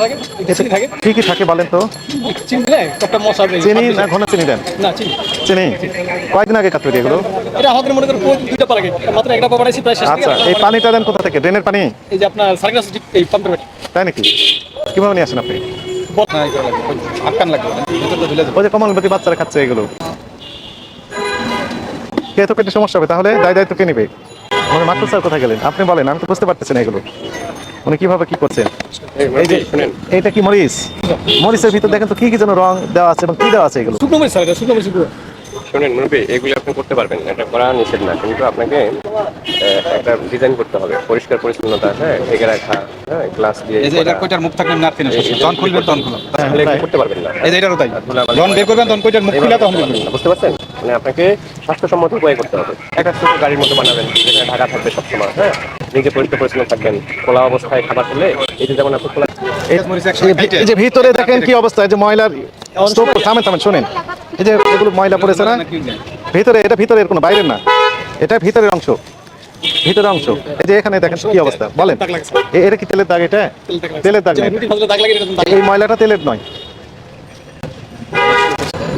থাকে থাকে? কি কি থাকে বলেন তো। চিনি না ঘন চিনি দেন? না চিনি। চিনি? কয়েকদিন আগে এগুলো? এটা আমাদের মনে করেন দুইটা পার মাত্র একটা পার বানাইছি প্রায় আচ্ছা এই পানিটা দেন কোথা থেকে? ড্রেনের পানি? এই যে আপনার সার্কাস এই পাম্পের বাড়ি তাই নাকি? কীভাবে নিয়ে আসেন আপনি? আটকান লাগবে ওই যে কমলবতী বাচ্চারা খাচ্ছে এগুলো। কে তো পেটে সমস্যা হবে? তাহলে দায় দায়িত্ব কে নেবে? মাত্র স্যার কোথায় গেলেন? আপনি বলেন আমি তো বুঝতে পারতেছি না এগুলো। উনি কীভাবে কি করছেন? এই যে এইটা কি মরিচ? মরিচের ভিতর দেখেন তো কি কি যেন রং দেওয়া আছে এবং কি দেওয়া আছে এগুলো? শুকনো মরিচ স্যার শুকনো মরিচ শোনেন মুরব্বী এগুলি আপনি করতে পারবেন এটা করা নিষেধ না। কিন্তু আপনাকে একটা ডিজাইন করতে হবে পরিষ্কার পরিচ্ছন্নতা হ্যাঁ ঢেকে রাখা হ্যাঁ গ্লাস দিয়ে এই যে এটার কয়টার মুখ নাড়তে না খুলবেন তখন তাহলে করতে পারবেন না। এই যে এটারও তাই। যখন বের করবেন তখন কয়টার মুখ খুলে তখন বুঝতে পারছেন? মানে আপনাকে স্বাস্থ্যসম্মত উপায় করতে হবে। একটা ছোট গাড়ির মতো বানাবেন যেখানে ঢাকা থাকবে সবসময় হ্যাঁ। নিজে পরিষ্কার পরিচ্ছন্ন থাকবেন খোলা অবস্থায় খাবার খেলে এই যে যেমন আপনি খোলা এই- যে ভিতরে দেখেন কি অবস্থা এই যে ময়লার থামেন থামেন শোনেন। এই যে এগুলো ময়লা পড়েছে না? ভিতরে এটা ভিতরের কোনো বাইরের না। এটা ভিতরের অংশ। ভিতরের অংশ। এই যে এখানে দেখেন কি অবস্থা বলেন। এ- এটা কি তেলের দাগ এটা। তেলের দাগ এই ময়লাটা তেলের নয়।